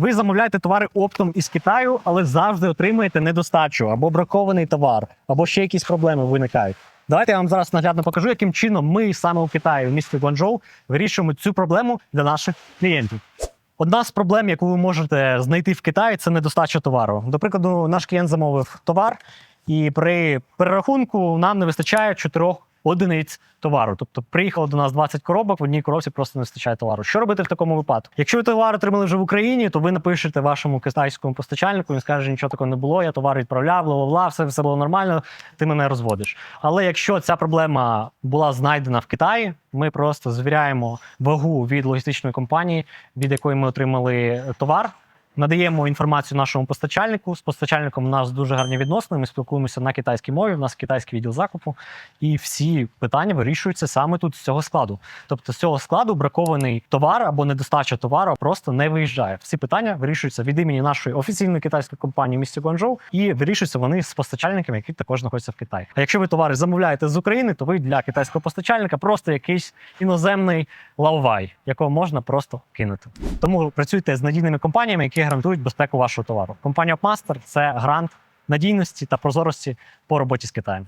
Ви замовляєте товари оптом із Китаю, але завжди отримуєте недостачу або бракований товар, або ще якісь проблеми виникають. Давайте я вам зараз наглядно покажу, яким чином ми саме у Китаї, в місті Гуанчжоу, вирішуємо цю проблему для наших клієнтів. Одна з проблем, яку ви можете знайти в Китаї, це недостача товару. До прикладу, наш клієнт замовив товар, і при перерахунку нам не вистачає чотирьох одиниць товару. Тобто приїхало до нас 20 коробок, в одній коробці просто не вистачає товару. Що робити в такому випадку? Якщо ви товар отримали вже в Україні, то ви напишете вашому китайському постачальнику, він скаже, що нічого такого не було, я товар відправляв, бла бла бла, все, все було нормально, ти мене розводиш. Але якщо ця проблема була знайдена в Китаї, ми просто звіряємо вагу від логістичної компанії, від якої ми отримали товар. Надаємо інформацію нашому постачальнику. З постачальником у нас дуже гарні відносини. Ми спілкуємося на китайській мові. У нас китайський відділ закупу, і всі питання вирішуються саме тут з цього складу. Тобто з цього складу бракований товар або недостача товару просто не виїжджає. Всі питання вирішуються від імені нашої офіційної китайської компанії в місті Гуанчжоу і вирішуються вони з постачальниками, які також знаходяться в Китаї. А якщо ви товари замовляєте з України, то ви для китайського постачальника просто якийсь іноземний лаувай, якого можна просто кинути. Тому працюйте з надійними компаніями, які гарантують безпеку вашого товару. Компанія Upmaster – це грант надійності та прозорості по роботі з Китаєм.